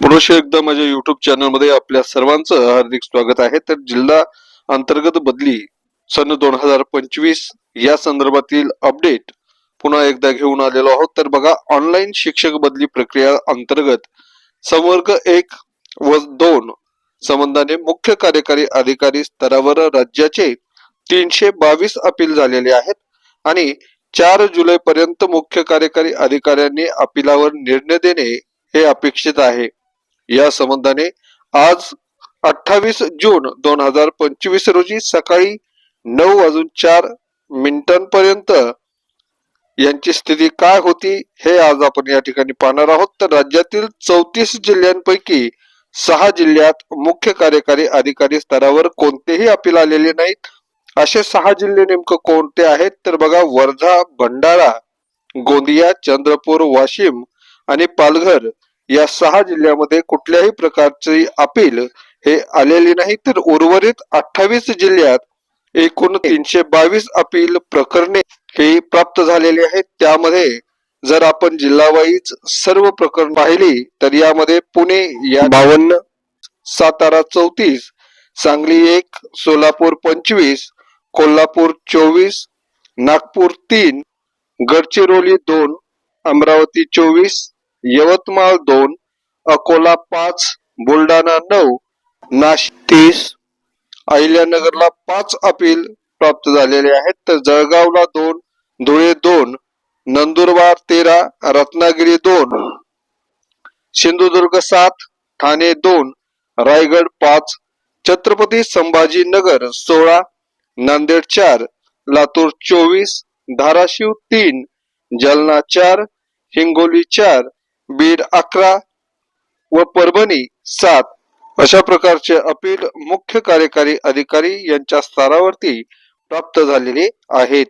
मनुष्य एकदा माझ्या युट्यूब चॅनलमध्ये आपल्या सर्वांचं हार्दिक स्वागत आहे. तर जिल्हा अंतर्गत बदली सन दोन हजार पंचवीस या संदर्भातील अपडेट पुन्हा एकदा घेऊन आलेलो आहोत. तर बघा ऑनलाईन शिक्षक बदली प्रक्रिया अंतर्गत संवर्ग एक व दोन संबंधाने मुख्य कार्यकारी अधिकारी स्तरावर राज्याचे तीनशे बावीस अपील झालेले आहेत आणि चार जुलै पर्यंत मुख्य कार्यकारी अधिकाऱ्यांनी अपिलावर निर्णय देणे हे अपेक्षित आहे. या संबंधाने आज अठ्ठावीस जून दोन हजार पंचवीस रोजी सकाळी नऊ वाजून चार मिनिटांपर्यंत यांची स्थिती काय होती हे आज आपण या ठिकाणी पाहणार आहोत. तर राज्यातील चौतीस जिल्ह्यांपैकी सहा जिल्ह्यात मुख्य कार्यकारी अधिकारी स्तरावर कोणतेही अपील आलेले नाहीत. असे सहा जिल्हे नेमकं कोणते आहेत? तर बघा वर्धा भंडारा गोंदिया चंद्रपूर वाशिम आणि पालघर या सहा जिल्ह्यामध्ये कुठल्याही प्रकारचे अपील हे आलेले नाही. तर उर्वरित अठ्ठावीस जिल्ह्यात एकूण तीनशे बावीस अपील प्रकरणे हे प्राप्त झालेली आहेत. त्यामध्ये जर आपण जिल्हावाईज सर्व प्रकरण पाहिली तर यामध्ये पुणे या बावन्न सातारा चौतीस सांगली एक सोलापूर पंचवीस कोल्हापूर चोवीस नागपूर तीन गडचिरोली दोन अमरावती चोवीस यवतमाळ दोन अकोला पाच बुलढाणा नऊ नाशिक तीस अहिल्यानगरला पाच अपील प्राप्त झालेले आहेत. तर जळगावला दोन धुळे दोन नंदुरबार तेरा रत्नागिरी दोन सिंधुदुर्ग सात ठाणे दोन रायगड पाच छत्रपती संभाजीनगर सोळा नांदेड चार लातूर चोवीस धाराशिव तीन जालना चार हिंगोली चार बीड अकरा व परभणी सात अशा प्रकारचे अपील मुख्य कार्यकारी अधिकारी यांच्या स्तरावरती प्राप्त झालेले आहेत.